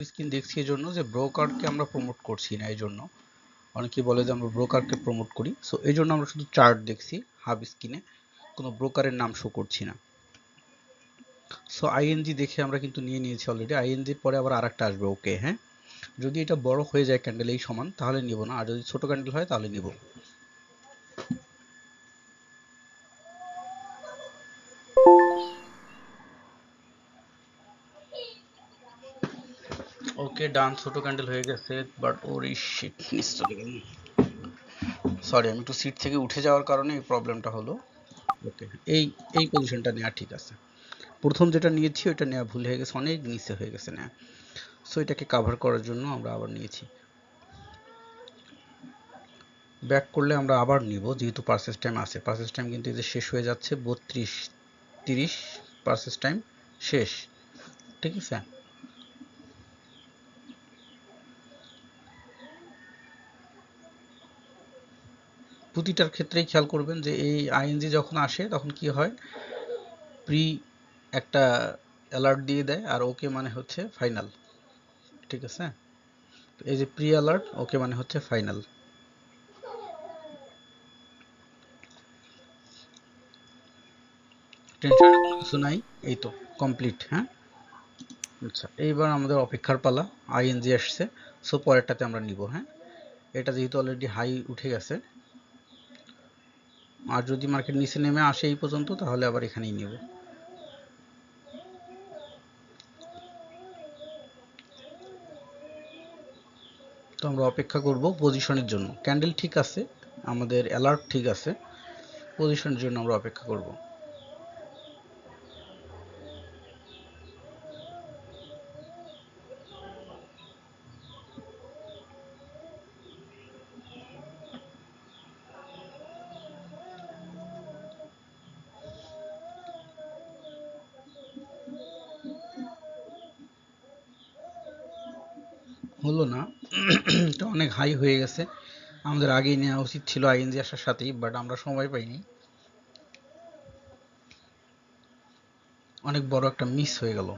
Screen দেখছি এই জন্য যে ব্রোকারকে আমরা প্রমোট করছি না, এই জন্য। অনেকেই বলে যে আমরা ব্রোকারকে প্রমোট করি। সো এই জন্য আমরা শুধু চার্ট দেখছি হাব স্ক্রিনে কোনো ব্রোকারের নাম শো করছি না। সো আইএনজি দেখে আমরা কিন্তু নিয়ে নিয়েছি অলরেডি আইএনজির পরে আবার আরেকটা আসবে ওকে হ্যাঁ? যদি এটা বড় হয়ে যায় ক্যান্ডেল এই সমান, তাহলে নিব না। আর যদি ছোট ক্যান্ডেল হয়, তাহলে নিব। ওকে ডান ছোট ক্যান্ডেল হয়ে গেছে বাট ওর শিট নিচ চলে গেল সরি আমি একটু সিট থেকে উঠে যাওয়ার কারণে এই প্রবলেমটা হলো। ওকে এই এই পজিশনটা নেওয়া ঠিক আছে। প্রথম যেটা নিয়েছি, ওইটা নেওয়া ভুল হয়ে গেছে, অনেক নিচে হয়ে গেছে নেওয়া। সো এটাকে কাভার করার জন্য আমরা আবার নিয়েছি। ব্যাক করলে আমরা আবার নিব, যেহেতু পার্সেস টাইম আছে। পার্সেস টাইম কিন্তু যে শেষ হয়ে যাচ্ছে, বত্রিশ, তিরিশ পার্সেস টাইম শেষ। ঠিক আছে? প্রতিটার ক্ষেত্রেই খেয়াল করবেন যে এই আইএনজি যখন আসে, তখন কি হয়? প্রি একটা অ্যালার্ট দিয়ে দেয় আর ওকে মানে হচ্ছে ফাইনাল ঠিক আছে? এই যে প্রি অ্যালার্ট ওকে মানে হচ্ছে ফাইনাল টেনশনের কোনো কিছু নাই, এই তো কমপ্লিট হ্যাঁ? আচ্ছা এইবার আমাদের অপেক্ষার পালা, আইএনজি আসছে সো পরেরটাতে আমরা নিব হ্যাঁ? এটা যেহেতু অলরেডি হাই উঠে গেছে আর যদি মার্কেট নিচে নেমে আসে এই পর্যন্ত, তাহলে আবার এখানেই নেব। তো আমরা অপেক্ষা করব পজিশনের জন্য। ক্যান্ডেল ঠিক আছে, আমাদের অ্যালার্ট ঠিক আছে পজিশনের জন্য আমরা অপেক্ষা করব। হলো না। এটা অনেক হাই হয়ে গেছে। আমাদের আগেই নেওয়া উচিত ছিল আইএনজি আসার সাথেই বাট আমরা সময় পাইনি। অনেক বড় একটা মিস হয়ে গেল।